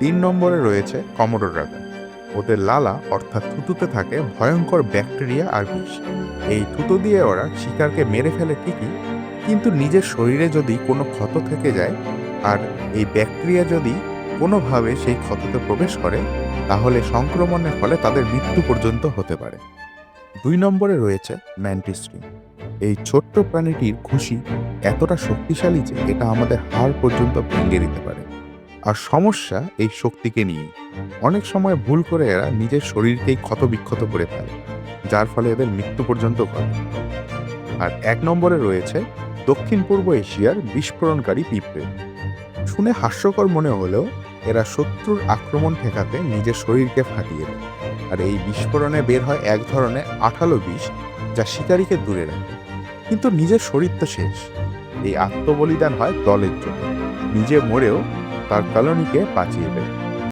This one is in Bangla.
তিন নম্বরে রয়েছে কমোডো ড্রাগন ওদের লালা অর্থাৎ থুতুতে থাকে ভয়ঙ্কর ব্যাকটেরিয়া আর বিষ। এই থুতো দিয়ে ওরা শিকারকে মেরে ফেলে ঠিকই, কিন্তু নিজের শরীরে যদি কোনো ক্ষত থেকে যায় আর এই ব্যাকটেরিয়া যদি কোনোভাবে সেই ক্ষততে প্রবেশ করে, তাহলে সংক্রমণের ফলে তাদের মৃত্যু পর্যন্ত হতে পারে। দুই নম্বরে রয়েছে ম্যান্টিস্ট্রিং এই ছোট্ট প্রাণীটির খুশি এতটা শক্তিশালী যে এটা আমাদের হাড় পর্যন্ত ভেঙে দিতে পারে। আর সমস্যা এই শক্তিকে নিয়ে অনেক সময় ভুল করে এরা নিজের শরীরকেই ক্ষতবিক্ষত করে ফেলে, যার ফলে এদের মৃত্যু পর্যন্ত ঘটে। আর এক নম্বরে রয়েছে দক্ষিণ পূর্ব এশিয়ার বিস্ফোরণকারী পিঁপড়ে। শুনে হাস্যকর মনে হলেও এরা শত্রুর আক্রমণ ঠেকাতে নিজের শরীরকে ফাটিয়ে দেয়। আর এই বিস্ফোরণে বের হয় এক ধরনের আঠালো বিষ যা শিকারীকে দূরে রাখে। কিন্তু নিজের শরীর তো শেষ। এই আত্মবলিদান হয় দলের জন্য। নিজে মরেও তার কলোনিকে বাঁচিয়ে দেয়।